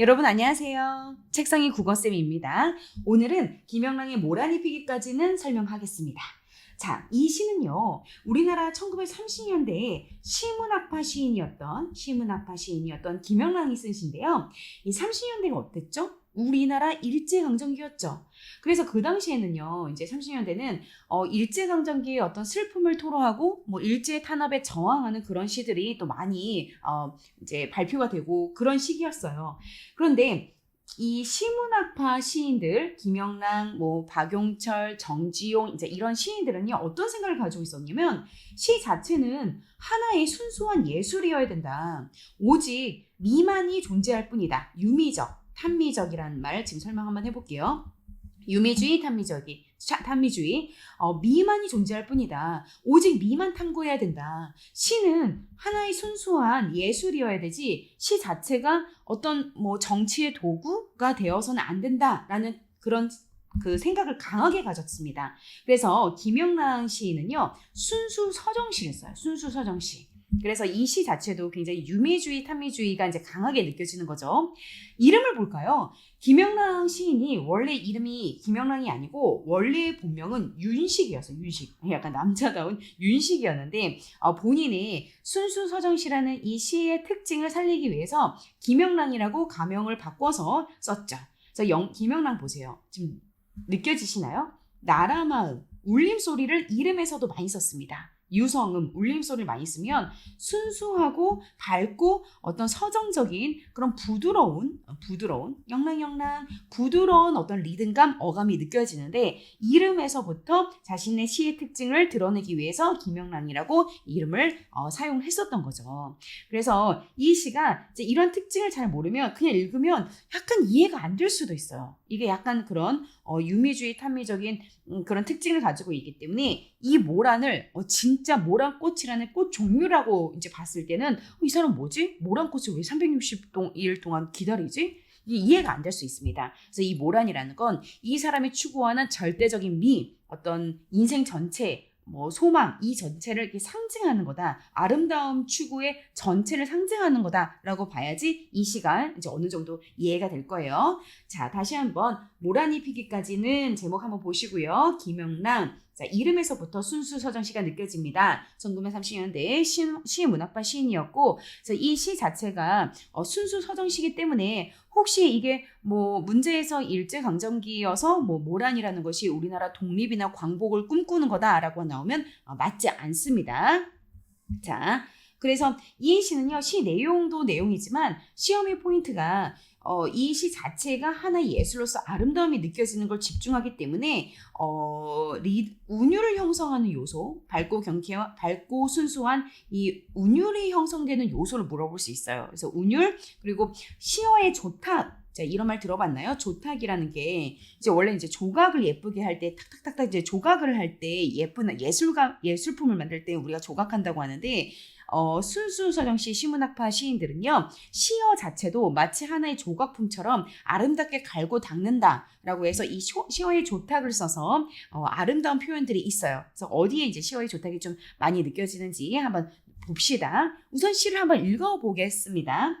여러분 안녕하세요. 책상이 국어쌤입니다. 오늘은 김영랑의 모란이 피기까지는 설명하겠습니다. 자, 이 시는요, 우리나라 1930년대에 시문학파 시인이었던, 시문학파 시인이었던 김영랑이 쓴 시인데요. 이 30년대가 어땠죠? 우리나라 일제강점기였죠. 그래서 그 당시에는요, 이제 30년대는 어, 일제강점기의 어떤 슬픔을 토로하고, 뭐 일제 탄압에 저항하는 그런 시들이 또 많이 어, 이제 발표가 되고 그런 시기였어요. 그런데 이 시문학파 시인들 김영랑, 뭐 박용철, 정지용 이제 이런 시인들은요 어떤 생각을 가지고 있었냐면 시 자체는 하나의 순수한 예술이어야 된다. 오직 미만이 존재할 뿐이다. 유미적, 탐미적이라는 말 지금 설명 한번 해볼게요. 유미주의, 탐미적이, 차- 탐미주의, 어, 미만이 존재할 뿐이다. 오직 미만 탐구해야 된다. 시는 하나의 순수한 예술이어야 되지 시 자체가 어떤 뭐 정치의 도구가 되어서는 안 된다라는 그런 그 생각을 강하게 가졌습니다. 그래서 김영란 시인은요 순수 서정시를 써요. 순수 서정시. 그래서 이 시 자체도 굉장히 유미주의, 탐미주의가 이제 강하게 느껴지는 거죠. 이름을 볼까요? 김영랑 시인이 원래 이름이 김영랑이 아니고 원래 본명은 윤식이었어요. 윤식. 약간 남자다운 윤식이었는데 어, 본인이 순수 서정시라는 이 시의 특징을 살리기 위해서 김영랑이라고 가명을 바꿔서 썼죠. 그래서 영, 김영랑 보세요. 지금 느껴지시나요? 나라마음, 울림 소리를 이름에서도 많이 썼습니다. 유성음, 울림소리를 많이 쓰면 순수하고 밝고 어떤 서정적인 그런 부드러운, 부드러운, 영랑영랑, 부드러운 어떤 리듬감, 어감이 느껴지는데 이름에서부터 자신의 시의 특징을 드러내기 위해서 김영란이라고 이름을 어, 사용했었던 거죠. 그래서 이 시가 이런 특징을 잘 모르면 그냥 읽으면 약간 이해가 안 될 수도 있어요. 이게 약간 그런 어, 유미주의 탐미적인 음, 그런 특징을 가지고 있기 때문에 이 모란을 어, 진짜 모란꽃이라는 꽃 종류라고 이제 봤을 때는 어, 이 사람 뭐지? 모란꽃을 왜 360일 동안 기다리지? 이게 이해가 안 될 수 있습니다. 그래서 이 모란이라는 건 이 사람이 추구하는 절대적인 미, 어떤 인생 전체, 뭐 소망 이 전체를 이렇게 상징하는 거다. 아름다움 추구의 전체를 상징하는 거다라고 봐야지 이 시간 이제 어느 정도 이해가 될 거예요. 자, 다시 한번 모란이 피기까지는 제목 한번 보시고요. 김영랑 자, 이름에서부터 순수 서정시가 느껴집니다. 1930년대 시, 시 문학파 시인이었고, 그래서 이시 자체가 어, 순수 서정시기 때문에 혹시 이게 뭐 문제에서 일제 강점기여서 뭐 모란이라는 것이 우리나라 독립이나 광복을 꿈꾸는 거다라고 나오면 어, 맞지 않습니다. 자, 그래서 이 시는요 시 내용도 내용이지만 시험의 포인트가 어, 이 시 자체가 하나의 예술로서 아름다움이 느껴지는 걸 집중하기 때문에 어, 리, 운율을 형성하는 요소, 밝고 경쾌와 밝고 순수한 이 운율이 형성되는 요소를 물어볼 수 있어요. 그래서 운율 그리고 시어의 조탁 자, 이런 말 들어봤나요? 조탁이라는 게 이제 원래 이제 조각을 예쁘게 할 때 탁탁탁탁 이제 조각을 할 때 예쁜 예술가 예술품을 만들 때 우리가 조각한다고 하는데 어, 순수 서정시 시문학파 시인들은요 시어 자체도 마치 하나의 조각품처럼 아름답게 갈고 닦는다라고 해서 이 시- 시어의 조탁을 써서 어, 아름다운 표현들이 있어요. 그래서 어디에 이제 시어의 조탁이 좀 많이 느껴지는지 한번 봅시다. 우선 시를 한번 읽어보겠습니다.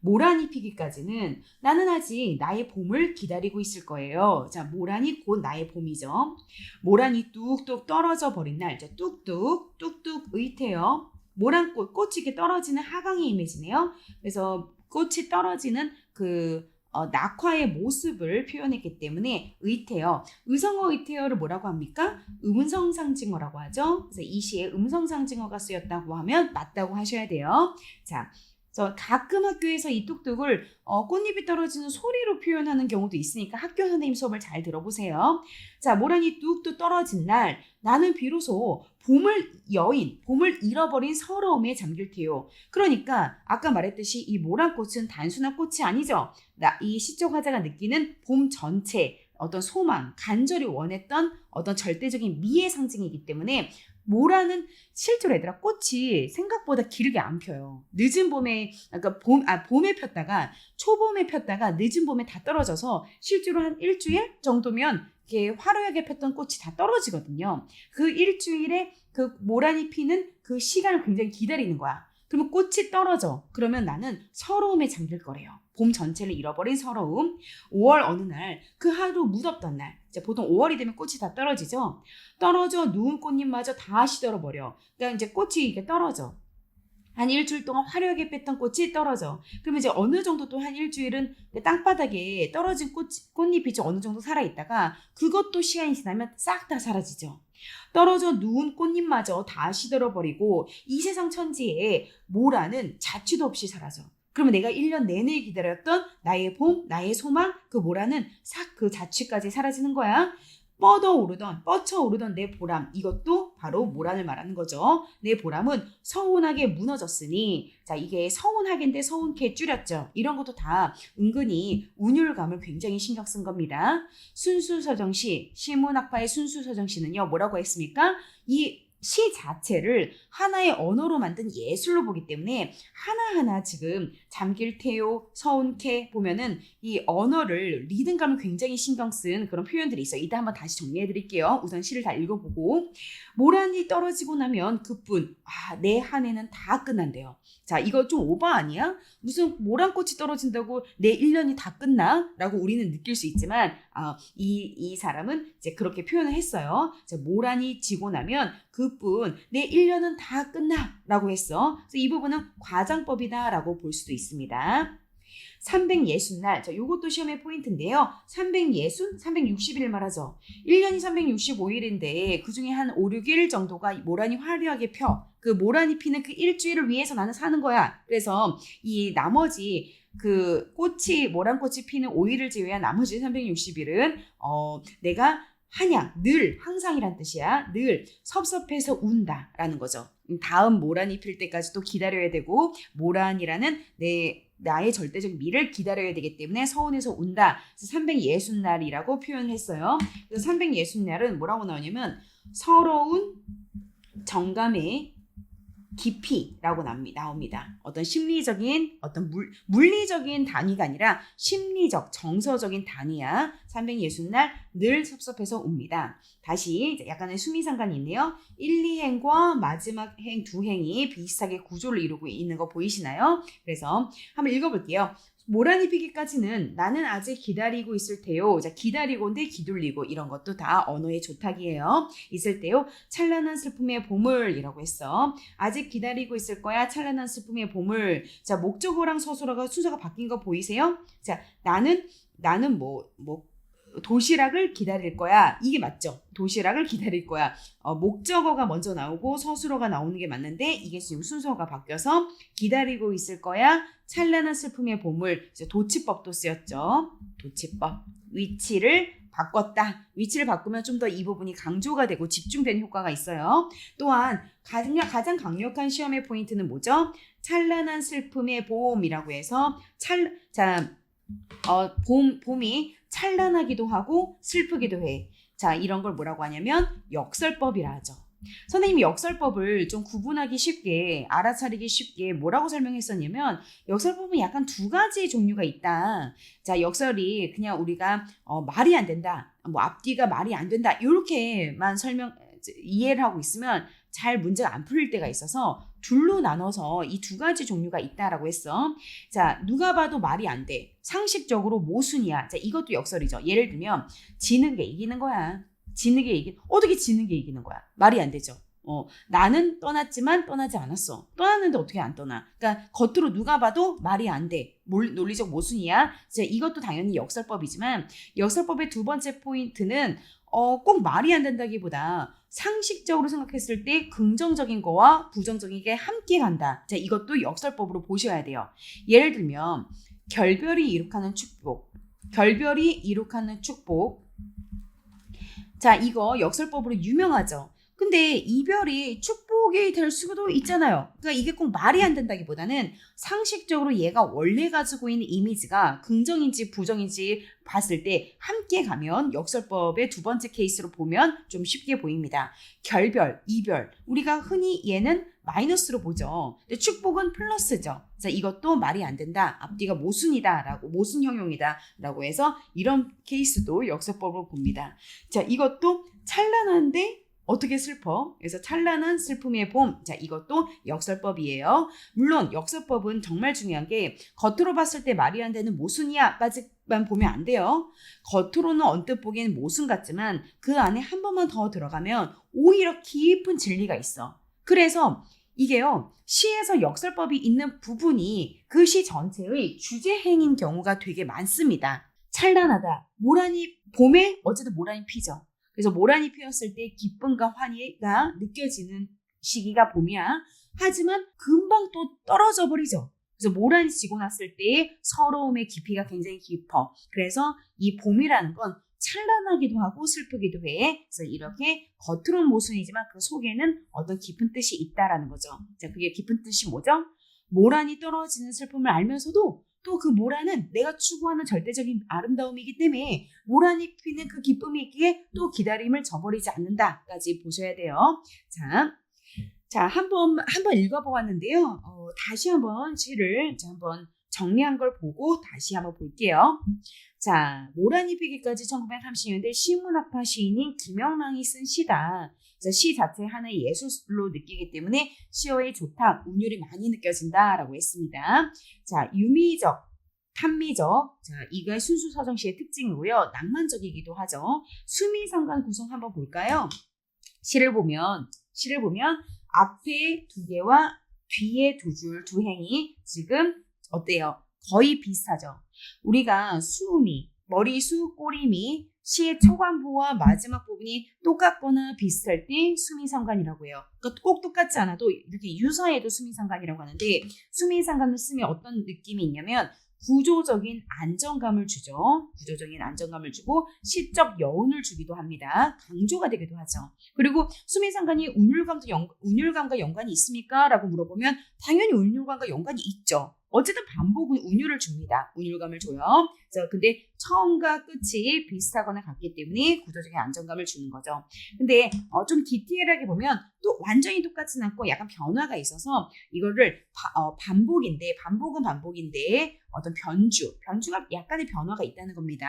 모란이 피기까지는 나는 아직 나의 봄을 기다리고 있을 거예요. 자, 모란이 곧 나의 봄이죠. 모란이 뚝뚝 떨어져 버린 날, 자, 뚝뚝, 뚝뚝 의태요. 모란꽃, 꽃이 이렇게 떨어지는 하강의 이미지네요. 그래서 꽃이 떨어지는 그 어, 낙화의 모습을 표현했기 때문에 의태어, 의성어 의태어를 뭐라고 합니까? 음성 상징어라고 하죠. 그래서 이 시에 음성 상징어가 쓰였다고 하면 맞다고 하셔야 돼요. 자, 가끔 학교에서 이 뚝뚝을 어, 꽃잎이 떨어지는 소리로 표현하는 경우도 있으니까 학교 선생님 수업을 잘 들어보세요. 자, 모란이 뚝뚝 떨어진 날 나는 비로소 봄을 여인, 봄을 잃어버린 서러움에 잠길 테요. 그러니까 아까 말했듯이 이 모란꽃은 단순한 꽃이 아니죠. 나, 이 시적 화자가 느끼는 봄 전체 어떤 소망, 간절히 원했던 어떤 절대적인 미의 상징이기 때문에 모라는 실제로 얘들아 꽃이 생각보다 길게 안 펴요. 늦은 봄에 그러니까 봄, 아, 봄에 폈다가 초봄에 폈다가 늦은 봄에 다 떨어져서 실제로 한 일주일 정도면 이렇게 화려하게 폈던 꽃이 다 떨어지거든요. 그 일주일에 그 모란이 피는 그 시간을 굉장히 기다리는 거야. 그러면 꽃이 떨어져. 그러면 나는 서러움에 잠들 거래요. 봄 전체를 잃어버린 서러움. 5월 어느 날, 그 하루 무덥던 날. 이제 보통 5월이 되면 꽃이 다 떨어지죠. 떨어져 누운 꽃잎마저 다 시들어버려. 그러니까 이제 꽃이 이게 떨어져. 한 일주일 동안 화려하게 뺐던 꽃이 떨어져. 그러면 이제 어느 정도 또 한 일주일은 그 땅바닥에 떨어진 꽃, 꽃잎이 좀 어느 정도 살아있다가 그것도 시간이 지나면 싹 다 사라지죠. 떨어져 누운 꽃잎마저 다 시들어버리고 이 세상 천지에 모라는 자취도 없이 사라져. 그러면 내가 1년 내내 기다렸던 나의 봄, 나의 소망, 그 모라는 싹 그 자취까지 사라지는 거야. 뻗어 오르던 뻗쳐 오르던 내 보람 이것도 바로 모란을 말하는 거죠. 내 보람은 서운하게 무너졌으니 자 이게 서운하게인데 서운케 줄였죠. 이런 것도 다 은근히 운율감을 굉장히 신경 쓴 겁니다. 순수서정시 시문학파의 순수서정시는요 뭐라고 했습니까? 이 시 자체를 하나의 언어로 만든 예술로 보기 때문에 하나하나 지금 잠길 테요, 서운케 보면은 이 언어를 리듬감을 굉장히 신경 쓴 그런 표현들이 있어요. 이따 한번 다시 정리해 드릴게요. 우선 시를 다 읽어보고 모란이 떨어지고 나면 그뿐 아, 내 한 해는 다 끝난대요. 자, 이거 좀 오바 아니야? 무슨 모란 꽃이 떨어진다고 내 1년이 다 끝나? 라고 우리는 느낄 수 있지만 아, 이, 이 사람은 이제 그렇게 표현을 했어요. 자, 모란이 지고 나면 그뿐 내 1년은 다 끝나 라고 했어. 그래서 이 부분은 과장법이다 라고 볼 수도 있습니다. 360날, 자, 요것도 시험의 포인트인데요. 360, 360일 말하죠. 1년이 365일인데, 그 중에 한 5, 6일 정도가 모란이 화려하게 펴. 그 모란이 피는 그 일주일을 위해서 나는 사는 거야. 그래서 이 나머지 그 꽃이, 모란꽃이 피는 5일을 제외한 나머지 360일은, 어, 내가 한양, 늘, 항상이란 뜻이야. 늘 섭섭해서 운다라는 거죠. 음, 다음 모란이 필 때까지 또 기다려야 되고, 모란이라는 내 나의 절대적 미를 기다려야 되기 때문에 서운해서 운다. 그래서 360날이라고 표현을 했어요. 그래서 360날은 뭐라고 나오냐면 서러운 정감의 깊이라고 나옵니다. 어떤 심리적인 어떤 물, 물리적인 단위가 아니라 심리적 정서적인 단위야. 360날 늘 섭섭해서 옵니다. 다시 약간의 수미상관이 있네요. 1, 2행과 마지막 행 두 행이 비슷하게 구조를 이루고 있는 거 보이시나요? 그래서 한번 읽어볼게요. 모란이 피기까지는 나는 아직 기다리고 있을 테요. 자, 기다리고인데 기둘리고 이런 것도 다 언어의 조탁이에요. 있을 때요. 찬란한 슬픔의 보물이라고 했어. 아직 기다리고 있을 거야. 찬란한 슬픔의 보물. 자, 목적어랑 서술어가 순서가 바뀐 거 보이세요? 자, 나는 나는 뭐뭐 도시락을 기다릴 거야. 이게 맞죠? 도시락을 기다릴 거야. 어, 목적어가 먼저 나오고 서술어가 나오는 게 맞는데 이게 지금 순서가 바뀌어서 기다리고 있을 거야. 찬란한 슬픔의 보물. 이제 도치법도 쓰였죠. 도치법. 위치를 바꿨다. 위치를 바꾸면 좀 더 이 부분이 강조가 되고 집중되는 효과가 있어요. 또한 가장, 강력한 시험의 포인트는 뭐죠? 찬란한 슬픔의 봄이라고 해서 찰, 자, 어, 봄, 봄이 찬란하기도 하고 슬프기도 해. 자, 이런 걸 뭐라고 하냐면 역설법이라 하죠. 선생님이 역설법을 좀 구분하기 쉽게, 알아차리기 쉽게 뭐라고 설명했었냐면, 역설법은 약간 두 가지 종류가 있다. 자, 역설이 그냥 우리가 어, 말이 안 된다, 뭐 앞뒤가 말이 안 된다, 이렇게만 설명, 이해를 하고 있으면 잘 문제가 안 풀릴 때가 있어서 둘로 나눠서 이 두 가지 종류가 있다라고 했어. 자, 누가 봐도 말이 안 돼. 상식적으로 모순이야. 자, 이것도 역설이죠. 예를 들면 지는 게 이기는 거야. 지는 게 이기 어떻게 지는 게 이기는 거야? 말이 안 되죠. 어, 나는 떠났지만 떠나지 않았어. 떠났는데 어떻게 안 떠나? 그러니까 겉으로 누가 봐도 말이 안 돼. 몰, 논리적 모순이야. 자, 이것도 당연히 역설법이지만 역설법의 두 번째 포인트는 어, 꼭 말이 안 된다기보다 상식적으로 생각했을 때 긍정적인 거와 부정적인 게 함께 간다. 자, 이것도 역설법으로 보셔야 돼요. 예를 들면 결별이 이룩하는 축복. 결별이 이룩하는 축복. 자, 이거 역설법으로 유명하죠. 근데 이별이 축복이 될 수도 있잖아요. 그러니까 이게 꼭 말이 안 된다기보다는 상식적으로 얘가 원래 가지고 있는 이미지가 긍정인지 부정인지 봤을 때 함께 가면 역설법의 두 번째 케이스로 보면 좀 쉽게 보입니다. 결별, 이별. 우리가 흔히 얘는 마이너스로 보죠. 근데 축복은 플러스죠. 자, 이것도 말이 안 된다. 앞뒤가 모순이다라고 모순 형용이다라고 해서 이런 케이스도 역설법으로 봅니다. 자, 이것도 찬란한데 어떻게 슬퍼? 그래서 찬란한 슬픔의 봄. 자, 이것도 역설법이에요. 물론 역설법은 정말 중요한 게 겉으로 봤을 때 말이 안 되는 모순이야까지만 보면 안 돼요. 겉으로는 언뜻 보기엔 모순 같지만 그 안에 한 번만 더 들어가면 오히려 깊은 진리가 있어. 그래서 이게요, 시에서 역설법이 있는 부분이 그 시 전체의 주제행인 경우가 되게 많습니다. 찬란하다. 모란이, 봄에 어쨌든 모란이 피죠. 그래서 모란이 피었을 때 기쁨과 환희가 느껴지는 시기가 봄이야. 하지만 금방 또 떨어져 버리죠. 그래서 모란이 지고 났을 때의 서러움의 깊이가 굉장히 깊어. 그래서 이 봄이라는 건 찬란하기도 하고 슬프기도 해. 그래서 이렇게 겉으로는 모순이지만 그 속에는 어떤 깊은 뜻이 있다라는 거죠. 자, 그게 깊은 뜻이 뭐죠? 모란이 떨어지는 슬픔을 알면서도 또 그 모란은 내가 추구하는 절대적인 아름다움이기 때문에 모란이 피는 그 기쁨이 있기에 또 기다림을 저버리지 않는다까지 보셔야 돼요. 자, 자, 한번, 한번 읽어보았는데요. 어, 다시 한번 시를 자, 한번 정리한 걸 보고 다시 한번 볼게요. 자, 모란이 피기까지 1930년대 시문학파 시인인 김영랑이 쓴 시다. 시 자체 하나의 예술로 느끼기 때문에 시어의 조탁, 운율이 많이 느껴진다라고 했습니다. 자, 유미적, 탐미적, 자, 이가 순수 서정시의 특징이고요. 낭만적이기도 하죠. 수미상관 구성 한번 볼까요? 시를 보면, 시를 보면 앞에 두 개와 뒤에 두 줄, 두 행이 지금 어때요? 거의 비슷하죠. 우리가 수미, 머리 수, 꼬리미, 시의 초반부와 마지막 부분이 똑같거나 비슷할 때 수미상관이라고 해요. 그러니까 꼭 똑같지 않아도 이렇게 유사해도 수미상관이라고 하는데 수미상관을 쓰면 어떤 느낌이 있냐면 구조적인 안정감을 주죠. 구조적인 안정감을 주고 시적 여운을 주기도 합니다. 강조가 되기도 하죠. 그리고 수미상관이 운율감도 연, 운율감과 연관이 있습니까? 라고 물어보면 당연히 운율감과 연관이 있죠. 어쨌든 반복은 운율을 줍니다. 운율감을 줘요. 자, 근데 처음과 끝이 비슷하거나 같기 때문에 구조적인 안정감을 주는 거죠. 근데 어, 좀 디테일하게 보면 또 완전히 똑같진 않고 약간 변화가 있어서 이거를 바- 어, 반복인데 반복은 반복인데 어떤 변주, 변주가 약간의 변화가 있다는 겁니다.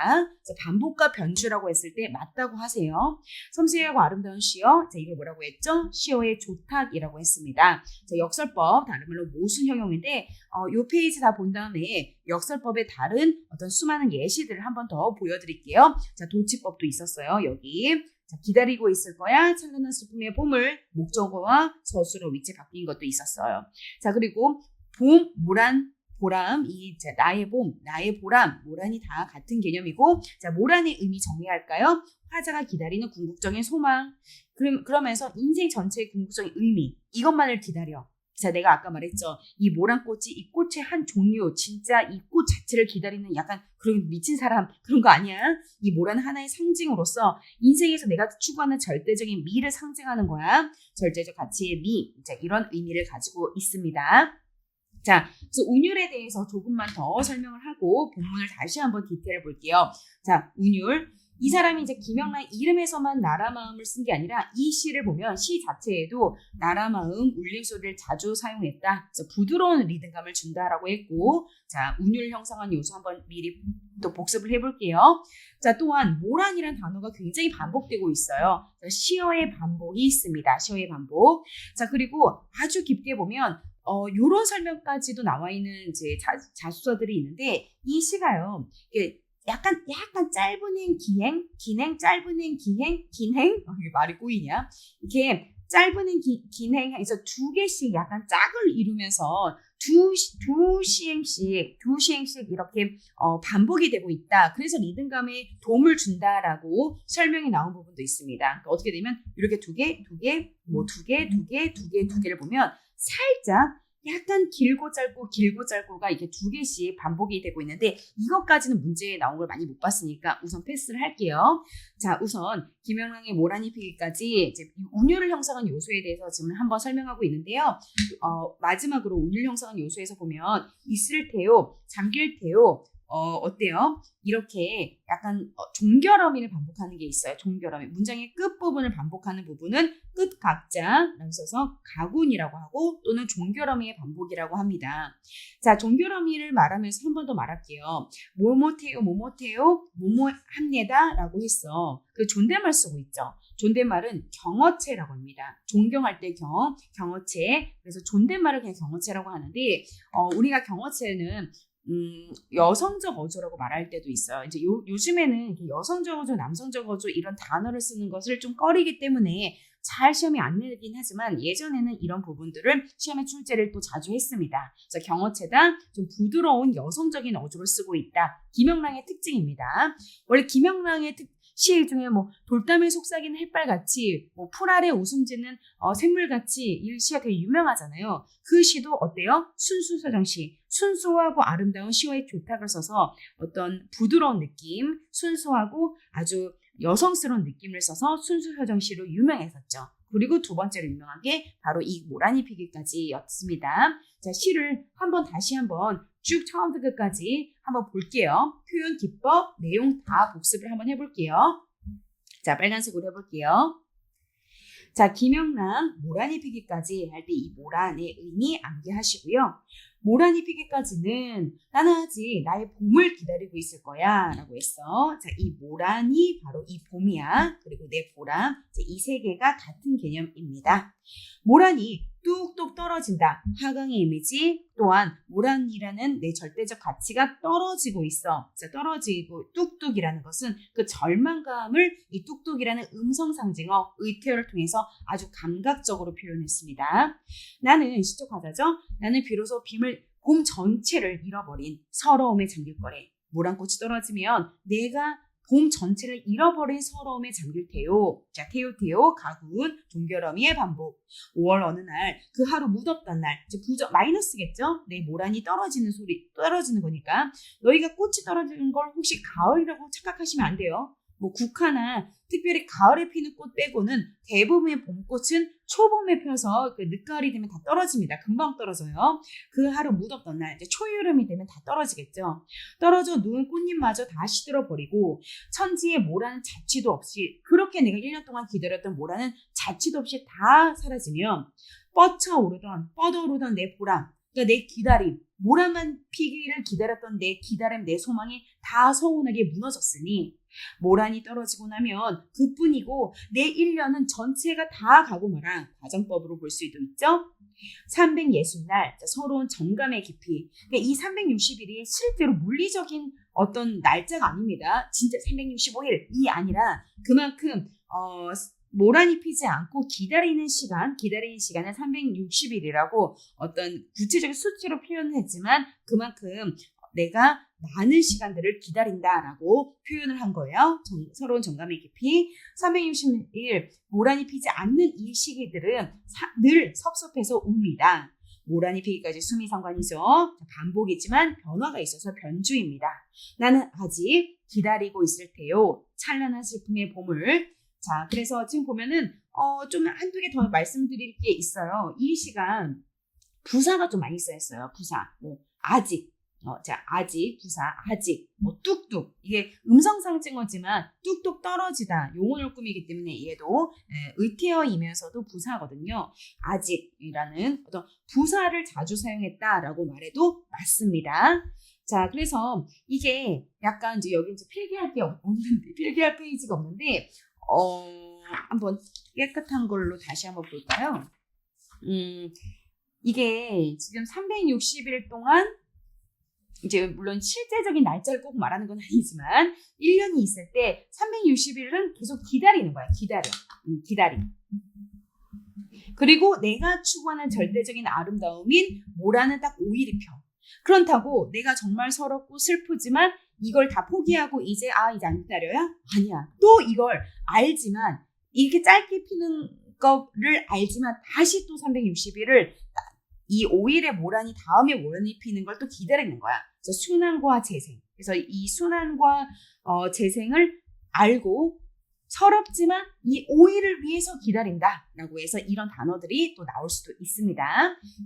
반복과 변주라고 했을 때 맞다고 하세요. 섬세하고 아름다운 시어, 자 이걸 뭐라고 했죠? 시어의 조탁이라고 했습니다. 자, 역설법 다른 말로 모순 형용인데 어, 요 페이지 다 본 다음에 역설법의 다른 어떤 수 많은 예시들을 한 번 더 보여드릴게요. 자, 도치법도 있었어요. 여기. 자, 기다리고 있을 거야. 찬란한 슬픔의 봄을 목적어와 서술로 위치 바뀐 것도 있었어요. 자, 그리고 봄, 모란, 보람, 이 자, 나의 봄, 나의 보람, 모란이 다 같은 개념이고, 자, 모란의 의미 정리할까요? 화자가 기다리는 궁극적인 소망. 그럼, 그러면서 인생 전체의 궁극적인 의미, 이것만을 기다려. 자, 내가 아까 말했죠. 이 모란꽃이 이 꽃의 한 종류, 진짜 이 꽃 자체를 기다리는 약간 그런 미친 사람 그런 거 아니야? 이 모란 하나의 상징으로서 인생에서 내가 추구하는 절대적인 미를 상징하는 거야. 절대적 가치의 미, 자, 이런 의미를 가지고 있습니다. 자, 그래서 운율에 대해서 조금만 더 설명을 하고 본문을 다시 한번 디테일을 볼게요. 자, 운율. 이 사람이 이제 김영란 이름에서만 나라 마음을 쓴 게 아니라 이 시를 보면 시 자체에도 나라 마음 울림 소리를 자주 사용했다. 부드러운 리듬감을 준다라고 했고, 자 운율 형성한 요소 한번 미리 또 복습을 해볼게요. 자 또한 모란이란 단어가 굉장히 반복되고 있어요. 자, 시어의 반복이 있습니다. 시어의 반복. 자 그리고 아주 깊게 보면 어, 요런 설명까지도 나와 있는 이제 자, 자수서들이 있는데 이 시가요. 이게 약간 약간 짧은 행 기행? 긴행? 짧은 행 기행? 긴행? 어, 이게 말이 꼬이냐? 이렇게 짧은 행 기, 긴행해서 두 개씩 약간 짝을 이루면서 두, 시- 두 시행씩 두 시행씩 이렇게 어, 반복이 되고 있다. 그래서 리듬감에 도움을 준다라고 설명이 나온 부분도 있습니다. 그러니까 어떻게 되면 이렇게 두 개 두 개 뭐 두 개 두 개 두 개 두 개를 보면 살짝 약간 길고 짧고 길고 짧고가 이게 두 개씩 반복이 되고 있는데 이것까지는 문제에 나온 걸 많이 못 봤으니까 우선 패스를 할게요. 자, 우선 김영랑의 모란이 피기까지 이제 이 운율을 형성한 요소에 대해서 지금 한번 설명하고 있는데요. 어, 마지막으로 운율 형성한 요소에서 보면 있을 테요, 잠길 테요, 어, 어때요? 이렇게 약간 어, 종결어미를 반복하는 게 있어요. 종결어미. 문장의 끝부분을 반복하는 부분은 끝각자라고 써서 가군이라고 하고 또는 종결어미의 반복이라고 합니다. 자, 종결어미를 말하면서 한 번 더 말할게요. 뭐뭐태요, 뭐뭐태요, 뭐뭐합니다 라고 했어. 그 존댓말 쓰고 있죠. 존댓말은 경어체라고 합니다. 존경할 때 경, 경어체. 그래서 존댓말을 그냥 경어체라고 하는데, 어, 우리가 경어체는 음, 여성적 어조라고 말할 때도 있어요. 이제 요, 요즘에는 여성적 어조, 남성적 어조 이런 단어를 쓰는 것을 좀 꺼리기 때문에 잘 시험에 안 내긴 하지만 예전에는 이런 부분들을 시험에 출제를 또 자주 했습니다. 그래서 경어체다 좀 부드러운 여성적인 어조를 쓰고 있다. 김영랑의 특징입니다. 원래 김영랑의 특, 시 중에 뭐 돌담에 속삭이는 햇발같이 뭐풀 아래 웃음 짓는 어, 샘물같이 이 시가 되게 유명하잖아요. 그 시도 어때요? 순수 서정시. 순수하고 아름다운 시와의 교탁을 써서 어떤 부드러운 느낌, 순수하고 아주 여성스러운 느낌을 써서 순수 서정시로 유명했었죠. 그리고 두 번째로 유명한 게 바로 이 모란이 피기까지였습니다. 자, 시를 한번 다시 한번 쭉 처음부터 끝까지 한번 볼게요. 표현, 기법, 내용 다 복습을 한번 해볼게요. 자, 빨간색으로 해볼게요. 자, 김영란 모란이 피기까지 할 때 이 모란의 의미 암기하시고요. 모란이 피기까지는 나는 아직 나의 봄을 기다리고 있을 거야 라고 했어. 자, 이 모란이 바로 이 봄이야. 그리고 내 보람. 이세 개가 같은 개념입니다. 모란이 뚝뚝 떨어진다. 하강의 이미지 또한 모란이라는 내 절대적 가치가 떨어지고 있어. 자, 떨어지고 뚝뚝이라는 것은 그 절망감을 이 뚝뚝이라는 음성 상징어 의태어를 통해서 아주 감각적으로 표현했습니다. 나는 시적 과자죠. 나는 비로소 빔을 봄 전체를 잃어버린 서러움에 잠길 거래. 모란꽃이 떨어지면 내가 봄 전체를 잃어버린 서러움에 잠길 테요. 자, 테요, 가군, 종결어미의 반복. 5월 어느 날, 그 하루 무덥던 날, 이제 부정, 마이너스겠죠? 내 모란이 떨어지는 소리, 떨어지는 거니까. 너희가 꽃이 떨어지는 걸 혹시 가을이라고 착각하시면 안 돼요. 뭐 국화나 특별히 가을에 피는 꽃 빼고는 대부분의 봄꽃은 초봄에 펴서 그 늦가을이 되면 다 떨어집니다. 금방 떨어져요. 그 하루 무덥던 날, 이제 초여름이 되면 다 떨어지겠죠. 떨어져 누운 꽃잎마저 다 시들어 버리고 천지에 모라는 자취도 없이 그렇게 내가 1년 동안 기다렸던 모라는 자취도 없이 다 사라지면 뻗쳐 오르던 뻗어 오르던 내 보람, 그러니까 내 기다림, 모란만 피기를 기다렸던 내 기다림, 내 소망이 다 서운하게 무너졌으니 모란이 떨어지고 나면 그뿐이고 내 1년은 전체가 다 가고 말아 과정법으로 볼 수도 있죠. 360날 서러운 정감의 깊이 그러니까 이 360일이 실제로 물리적인 어떤 날짜가 아닙니다. 진짜 365일이 아니라 그만큼 어, 모란이 피지 않고 기다리는 시간, 기다리는 시간은 360일이라고 어떤 구체적인 수치로 표현했지만 그만큼 내가 많은 시간들을 기다린다라고 표현을 한 거예요. 정, 서러운 정감의 깊이 360일 모란이 피지 않는 이 시기들은 사, 늘 섭섭해서 웁니다. 모란이 피기까지 수미 상관이죠. 반복이지만 변화가 있어서 변주입니다. 나는 아직 기다리고 있을 테요. 찬란한 슬픔의 봄을. 자, 그래서 지금 보면은 어, 좀 한두 개 더 말씀드릴 게 있어요. 이 시간 부사가 좀 많이 쓰였어요. 부사. 뭐 아직, 어, 자, 아직, 부사, 아직, 뭐, 뚝뚝. 이게 음성 상징어지만 뚝뚝 떨어지다. 용언을 꾸미기 때문에 얘도 에, 의태어이면서도 부사거든요. 아직이라는 어떤 부사를 자주 사용했다라고 말해도 맞습니다. 자, 그래서 이게 약간 이제 여기 이제 필기할 게 없는데, 필기할 페이지가 없는데, 어, 한번 깨끗한 걸로 다시 한번 볼까요? 음, 이게 지금 360일 동안 이제 물론 실제적인 날짜를 꼭 말하는 건 아니지만 1년이 있을 때 360일은 계속 기다리는 거야. 기다려. 음, 기다림. 그리고 내가 추구하는 절대적인 아름다움인 모라는 딱 5일이 펴. 그렇다고 내가 정말 서럽고 슬프지만 이걸 다 포기하고 이제 아 이제 안 기다려야? 아니야. 또 이걸 알지만 이렇게 짧게 피는 거를 알지만 다시 또 360일을 이 5일의 모란이 다음에 모란이 피는 걸 또 기다리는 거야. 그래서 순환과 재생. 그래서 이 순환과 어, 재생을 알고 서럽지만 이 5일을 위해서 기다린다 라고 해서 이런 단어들이 또 나올 수도 있습니다.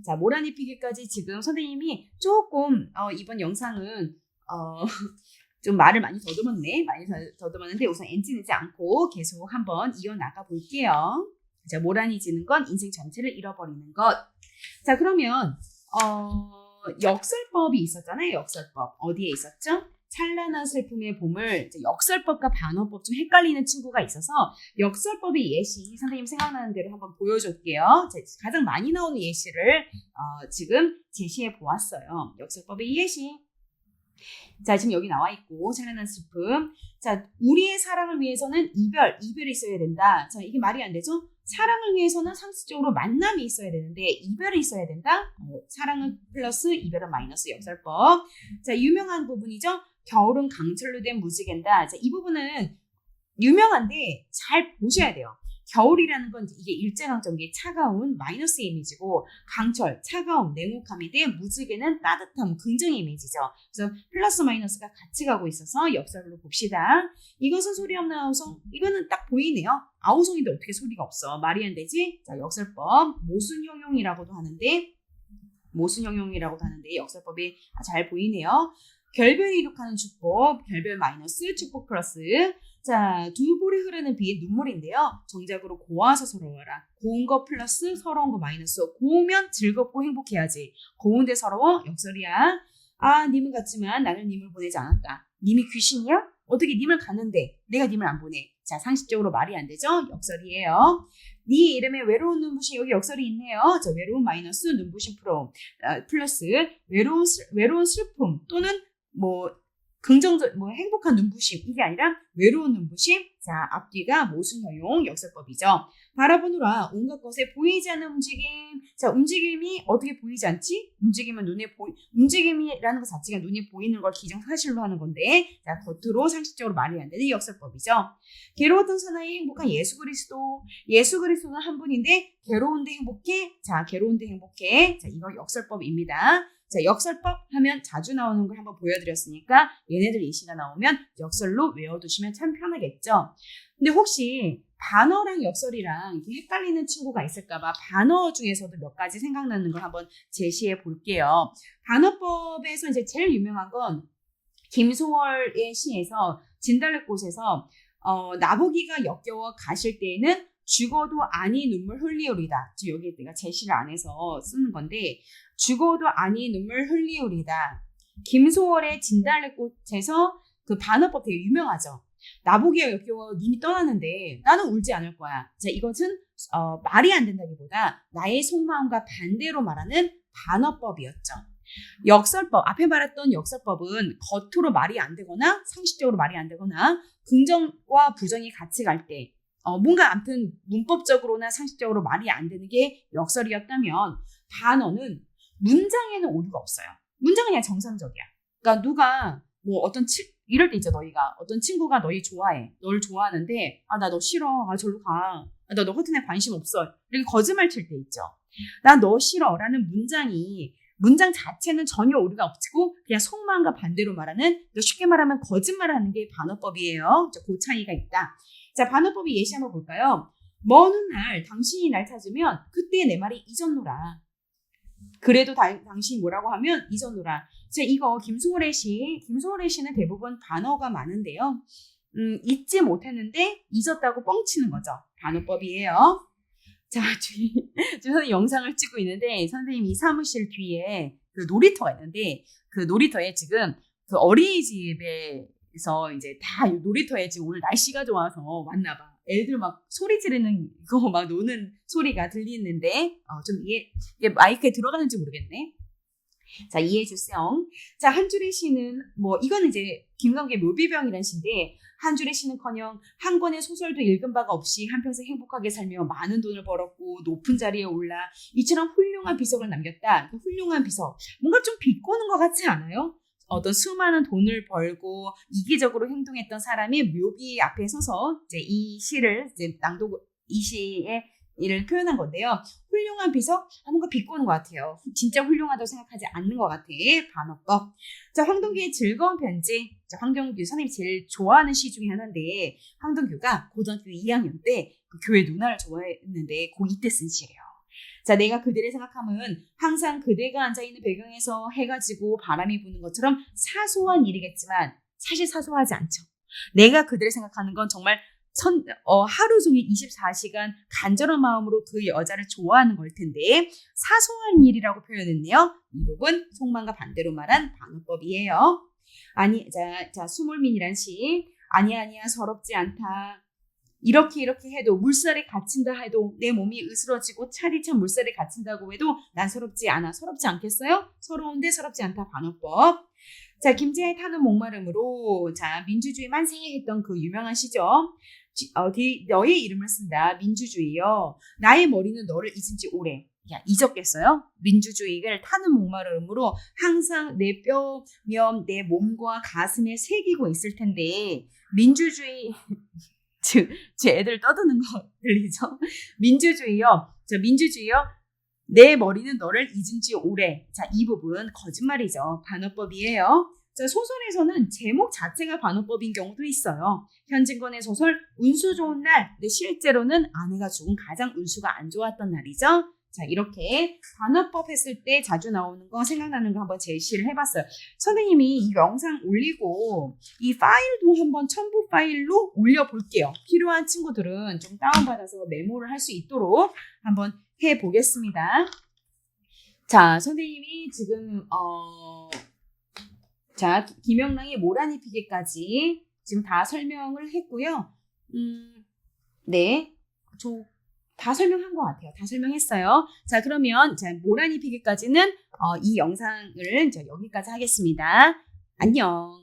자, 모란이 피기까지 지금 선생님이 조금 어, 이번 영상은 어, 좀 말을 많이 더듬었네. 많이 더- 더듬었는데 우선 엔진 내지 않고 계속 한번 이어나가 볼게요. 자, 모란이 지는 건 인생 전체를 잃어버리는 것. 자, 그러면, 어, 역설법이 있었잖아요. 역설법. 어디에 있었죠? 찬란한 슬픔의 봄을 역설법과 반어법 좀 헷갈리는 친구가 있어서 역설법의 예시 선생님 생각나는 대로 한번 보여줄게요. 자, 가장 많이 나오는 예시를 어, 지금 제시해 보았어요. 역설법의 예시. 자, 지금 여기 나와 있고, 찬란한 슬픔. 자, 우리의 사랑을 위해서는 이별, 이별이 있어야 된다. 자, 이게 말이 안 되죠? 사랑을 위해서는 상식적으로 만남이 있어야 되는데, 이별이 있어야 된다? 어, 사랑은 플러스, 이별은 마이너스 역설법. 자, 유명한 부분이죠? 겨울은 강철로 된 무지개다. 자, 이 부분은 유명한데, 잘 보셔야 돼요. 겨울이라는 건 이게 일제강점기의 차가운 마이너스 이미지고 강철, 차가움, 냉혹함인데 무지개는 따뜻함, 긍정 이미지죠. 그래서 플러스 마이너스가 같이 가고 있어서 역설로 봅시다. 이것은 소리 없는 아우성. 이거는 딱 보이네요. 아우성인데 어떻게 소리가 없어? 말이 안 되지? 자, 역설법 모순형용이라고도 하는데 모순형용이라고도 하는데 역설법이 잘 보이네요. 결별이 이룩하는 축복, 결별 마이너스, 축복 플러스. 자, 두 볼이 흐르는 비의 눈물인데요. 정작으로 고와서 서러워라. 고운 거 플러스 서러운 거 마이너스. 고우면 즐겁고 행복해야지. 고운데 서러워? 역설이야. 아, 님은 같지만 나는 님을 보내지 않았다. 님이 귀신이야? 어떻게 님을 가는데 내가 님을 안 보내? 자, 상식적으로 말이 안 되죠? 역설이에요. 네 이름에 외로운 눈부심 여기 역설이 있네요. 자, 외로운 마이너스 눈부심 프로 아, 플러스 외로운 슬, 외로운 슬픔 또는 뭐 긍정적 뭐 행복한 눈부심 이게 아니라 외로운 눈부심. 자 앞뒤가 모순형용 역설법이죠. 바라보느라 온갖 것에 보이지 않는 움직임. 자 움직임이 어떻게 보이지 않지? 움직임은 눈에 보이 움직임이라는 것 자체가 눈에 보이는 걸 기정사실로 하는 건데 자 겉으로 상식적으로 말이 안 되는 역설법이죠. 괴로웠던 사나이 행복한 예수 그리스도. 예수 그리스도는 한 분인데 괴로운데 행복해? 자 괴로운데 행복해. 자 이거 역설법입니다 자, 역설법 하면 자주 나오는 걸 한번 보여드렸으니까 얘네들 예시가 나오면 역설로 외워두시면 참 편하겠죠. 근데 혹시 반어랑 역설이랑 het갈리는 친구가 있을까봐 반어 중에서도 몇 가지 생각나는 걸 한번 제시해 볼게요. 반어법에서 이제 제일 유명한 건 김소월의 시에서 진달래꽃에서 어, 나보기가 역겨워 가실 때에는 죽어도 아니 눈물 흘리오리다. 지금 여기 내가 제시를 안 해서 쓰는 건데 죽어도 아니 눈물 흘리오리다. 김소월의 진달래꽃에서 그 반어법 되게 유명하죠. 나보기가 역겨워 님이 떠났는데 나는 울지 않을 거야. 자 이것은 어, 말이 안 된다기보다 나의 속마음과 반대로 말하는 반어법이었죠. 역설법 앞에 말했던 역설법은 겉으로 말이 안 되거나 상식적으로 말이 안 되거나 긍정과 부정이 같이 갈 때 어, 뭔가 아무튼 문법적으로나 상식적으로 말이 안 되는 게 역설이었다면 단어는 문장에는 오류가 없어요. 문장은 그냥 정상적이야. 그러니까 누가 뭐 어떤 치, 이럴 때 있죠 너희가 어떤 친구가 너희 좋아해 널 좋아하는데 아 나 너 싫어 아 절로 가나 너 같은 애 관심 없어 이렇게 거짓말 칠 때 있죠 나 너 싫어라는 문장이 문장 자체는 전혀 오류가 없고 그냥 속마음과 반대로 말하는 쉽게 말하면 거짓말하는 게 반어법이에요 자, 그 차이가 있다 자 반어법의 예시 한번 볼까요 먼 훗날 당신이 날 찾으면 그때 내 말이 잊었노라 그래도 다- 당신이 뭐라고 하면 잊었노라 자, 이거 김소월의 시, 김소월의 시는 대부분 반어가 많은데요. 음, 잊지 못했는데 잊었다고 뻥치는 거죠. 반어법이에요. 자, 뒤, 지금 선생님 영상을 찍고 있는데 선생님이 사무실 뒤에 그 놀이터가 있는데 그 놀이터에 지금 그 어린이집에서 이제 다 놀이터에 지금 오늘 날씨가 좋아서 왔나 봐. 애들 막 소리 지르는 거 막 노는 소리가 들리는데 어, 좀 이해 이게 마이크에 들어가는지 모르겠네. 자, 이해해 주세요. 자, 한 줄의 시는, 뭐, 이거는 이제 김광계 묘비병이라는 시인데, 한 줄의 시는커녕 한 권의 소설도 읽은 바가 없이 한평생 행복하게 살며 많은 돈을 벌었고, 높은 자리에 올라 이처럼 훌륭한 비석을 남겼다. 그 훌륭한 비석. 뭔가 좀 비꼬는 것 같지 않아요? 어떤 수많은 돈을 벌고 이기적으로 행동했던 사람이 묘비 앞에 서서 이제 이 시를 이제 낭독, 이 시의 이를 표현한 건데요. 훌륭한 비석? 아, 뭔가 비꼬는 것 같아요. 진짜 훌륭하다고 생각하지 않는 것 같아. 반어법. 자, 황동규의 즐거운 편지. 자, 황동규 선생님이 제일 좋아하는 시 중에 하나인데, 황동규가 고등학교 2학년 때 그 교회 누나를 좋아했는데, 고2 때 쓴 시래요. 자, 내가 그대를 생각하면 항상 그대가 앉아있는 배경에서 해가 지고 바람이 부는 것처럼 사소한 일이겠지만 사실 사소하지 않죠. 내가 그대를 생각하는 건 정말 천, 어, 하루 종일 24시간 간절한 마음으로 그 여자를 좋아하는 걸 텐데 사소한 일이라고 표현했네요. 이 부분 속만과 반대로 말한 반어법이에요. 아니, 자, 자, 수몰민이란 시. 아니, 아니야, 서럽지 않다. 이렇게 이렇게 해도 물살에 갇힌다 해도 내 몸이 으스러지고 차디찬 물살에 갇힌다고 해도 난 서럽지 않아. 서럽지 않겠어요? 서러운데 서럽지 않다. 반어법. 자, 김재의 타는 목마름으로 자, 민주주의 만세 했던 그 유명한 시죠. 지- 어, 뒤- 너의 이름을 쓴다. 민주주의요. 나의 머리는 너를 잊은 지 오래. 야, 잊었겠어요? 민주주의를 타는 목마름으로 항상 내 뼈 면 내 몸과 가슴에 새기고 있을 텐데, 민주주의, 즉, 제 애들 떠드는 거 들리죠? 민주주의요. 저 민주주의요. 내 머리는 너를 잊은 지 오래. 자, 이 부분 거짓말이죠. 반어법이에요. 자, 소설에서는 제목 자체가 반어법인 경우도 있어요. 현진권의 소설 운수 좋은 날. 근데 실제로는 아내가 죽은 가장 운수가 안 좋았던 날이죠. 자, 이렇게 반어법 했을 때 자주 나오는 거 생각나는 거 한번 제시를 해봤어요. 선생님이 이 영상 올리고 이 파일도 한번 첨부 파일로 올려볼게요. 필요한 친구들은 좀 다운받아서 메모를 할 수 있도록 한번 해보겠습니다. 자, 선생님이 지금, 어, 자, 김영랑의 모란이 피기까지 지금 다 설명을 했고요. 음, 네. 저, 다 설명한 것 같아요. 다 설명했어요. 자, 그러면, 자, 모란이 피기까지는, 어, 이 영상을 이제 여기까지 하겠습니다. 안녕.